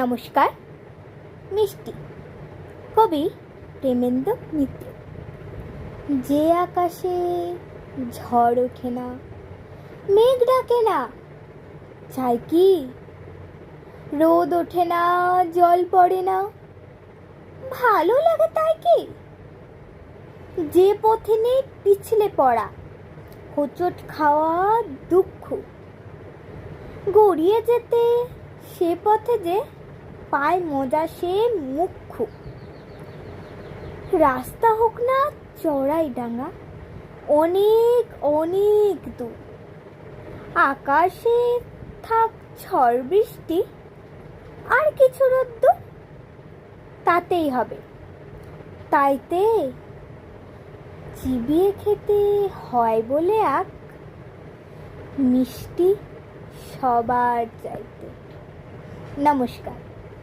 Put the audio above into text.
নমস্কার, মিষ্টি, কবি প্রেমেন্দ্র মিত্র। যে আকাশে ঝড় ওঠে না, মেঘ ডাকে না, চাই কি? রোদ ওঠে না, জল পড়ে না, ভালো লাগে তাই কি? যে পথে নেই পিছলে পড়া, হোঁচট খাওয়া দুঃখ। গড়িয়ে যেতে সে পথে যে পায় মজা সে মুখ্য রাস্তা হোক না চড়াই ডাঙা, অনেক অনেক দূর। আকাশে থাক ঝড় বৃষ্টি, আর কিছু রোদ্দুর, তাতেই হবে। তাইতে চিবিয়ে খেতে হয় বলে এক মিষ্টি সবার চাইতে। নমস্কার।